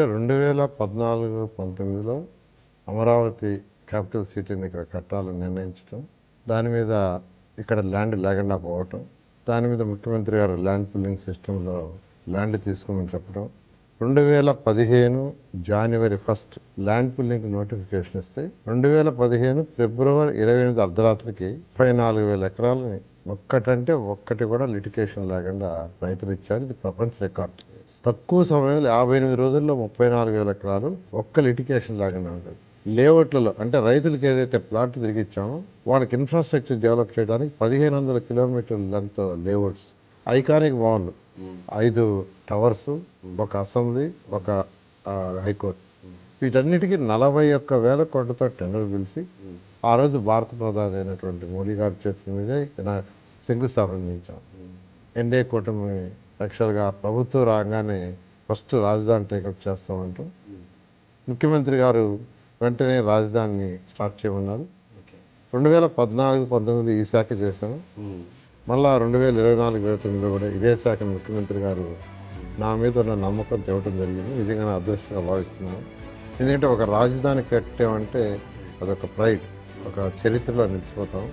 అంటే రెండు వేల పద్నాలుగు పంతొమ్మిదిలో అమరావతి క్యాపిటల్ సిటీని ఇక్కడ కట్టాలని నిర్ణయించడం దాని మీద ఇక్కడ ల్యాండ్ లేకుండా పోవటం దాని మీద ముఖ్యమంత్రి గారు ల్యాండ్ పుల్లింగ్ సిస్టంలో ల్యాండ్ తీసుకోమని చెప్పడం రెండు వేల పదిహేను జనవరి ఫస్ట్ ల్యాండ్ పుల్లింగ్ నోటిఫికేషన్ ఇస్తే రెండు వేల పదిహేను ఫిబ్రవరి ఇరవై ఎనిమిది అర్ధరాత్రికి ముప్పై నాలుగు వేల ఎకరాలని ఒక్కటంటే ఒక్కటి కూడా లిటికేషన్ లేకుండా రైతులు ఇచ్చారు. ఇది ప్రపంచ రికార్డ్ తక్కువ సమయంలో యాభై ఎనిమిది రోజుల్లో ముప్పై నాలుగు వేల ఎకరాలు ఒక్క లిటికేషన్ లేకుండా ఉంటుంది లేఅవుట్లలో అంటే రైతులకు ఏదైతే ప్లాట్ తిరిగి ఇచ్చామో వాళ్ళకి ఇన్ఫ్రాస్ట్రక్చర్ డెవలప్ చేయడానికి పదిహేను వందల కిలోమీటర్ల లెంత్ లేఅవుట్స్ ఐకానిక్ భవన్లు ఐదు టవర్స్ ఒక అసెంబ్లీ ఒక హైకోర్టు వీటన్నిటికీ నలభై ఒక్క వేల కోట్లతో టెండర్ పిలిచి ఆ రోజు భారత ప్రధాని అయినటువంటి మోడీ గారి చేతుల మీదే నా శంకుస్థాపన చేయించాం. ఎన్డీఏ కూటమి యాక్చువల్గా ప్రభుత్వం రాగానే ఫస్ట్ రాజధాని టేకప్ చేస్తామంటూ ముఖ్యమంత్రి గారు వెంటనే రాజధానిని స్టార్ట్ చేయమన్నారు. రెండు వేల పద్నాలుగు పంతొమ్మిది ఈ శాఖ చేశాను మళ్ళా రెండు వేల ఇరవై నాలుగు ఇరవై తొమ్మిదిలో కూడా ఇదే శాఖ ముఖ్యమంత్రి గారు నా మీద ఉన్న నమ్మకం తేవటం జరిగింది. నిజంగా నా అదృష్టంగా భావిస్తున్నాను. ఎందుకంటే ఒక రాజధాని కట్టామంటే అదొక ప్రైడ్ ఒక చరిత్రలో నిలిచిపోతాం.